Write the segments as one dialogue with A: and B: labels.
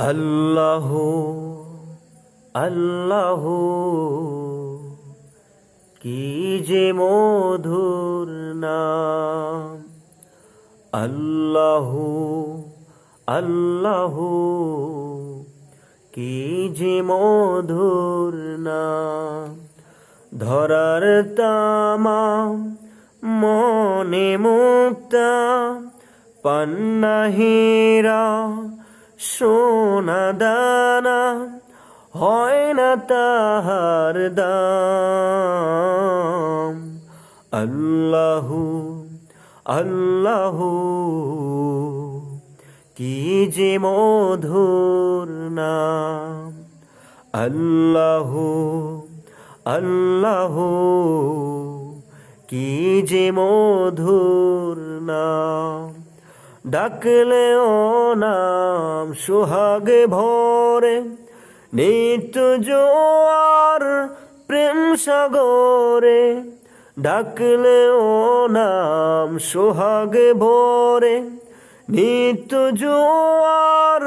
A: আল্লাহ আল্লাহ, কি যে মধুর নাম। আল্লাহ আল্লাহ, কি যে মধুর নাম। ধরার তামাম, মনে মুক্তা পান্নাহীরা সোনা দানা হয় না তাহার দাম। আল্লাহু আল্লাহু, কি যে মধুর নাম। আল্লাহু আল্লাহু, কি যে মধুর নাম। ডাকলে ও নাম সোহাগে ভরে, নিত্য জোয়ার প্রেম সাগরে। ডাকলে ও নাম সোহাগে ভরে, নিত্য জোয়ার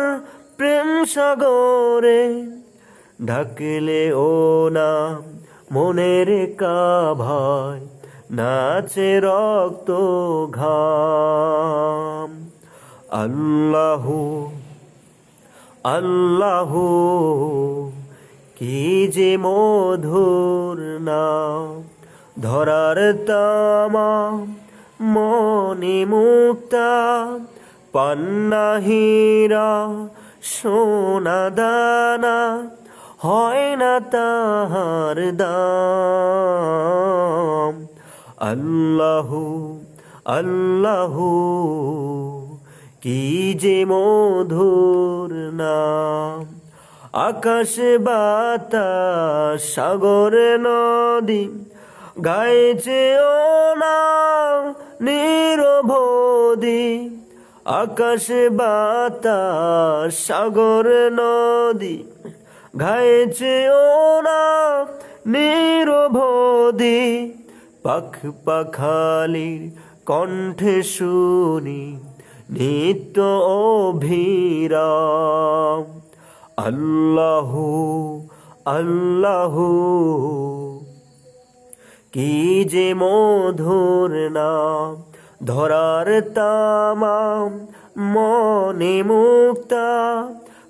A: প্রেম সাগরে। ডাকলে ও নাম মনের কাভায়, নাচে রক্ত ঘাম আল্লাহু আল্লাহু, কি যে মধুর নাম, ধরার তামা মনে মুক্তা পান্নাহীরা সোনা দানা, হয় না তাহার দাম। আল্লাহু আল্লাহু কি যে মধুর নাম? আকাশ, বাতাস, সাগর, নদী, গাইছে ও না নিরবধি। আকাশ, বাতাস, সাগর, নদী, গাইছে ও না নিরবধি। পাখ পাখালির কণ্ঠে শুনি নিত্য অভিরাম। আল্লাহু আল্লাহু। কি যে মধুর নাম, ধরার তামাম, মনে মুক্তা।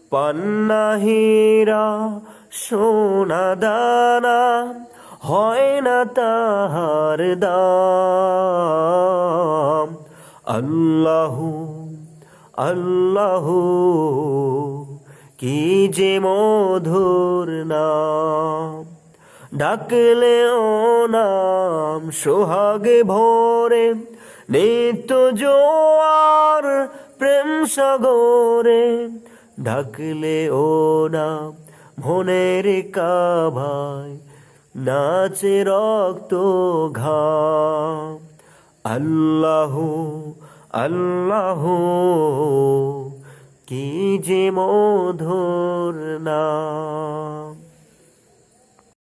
A: পান্নাহীরা সোনা দানা, হয় না তাহার দাম। আল্লাহু আল্লাহু, কি যে মধুর নাম। ডাকলে নাম সোহাগে ভোরে, নিত্য জোয়ার প্রেম সাগরে। ডাকলে ও নাম মনের কাভায় নাচে রক্ত ঘাম আল্লাহু আল্লাহু কি যে মধুর নাম।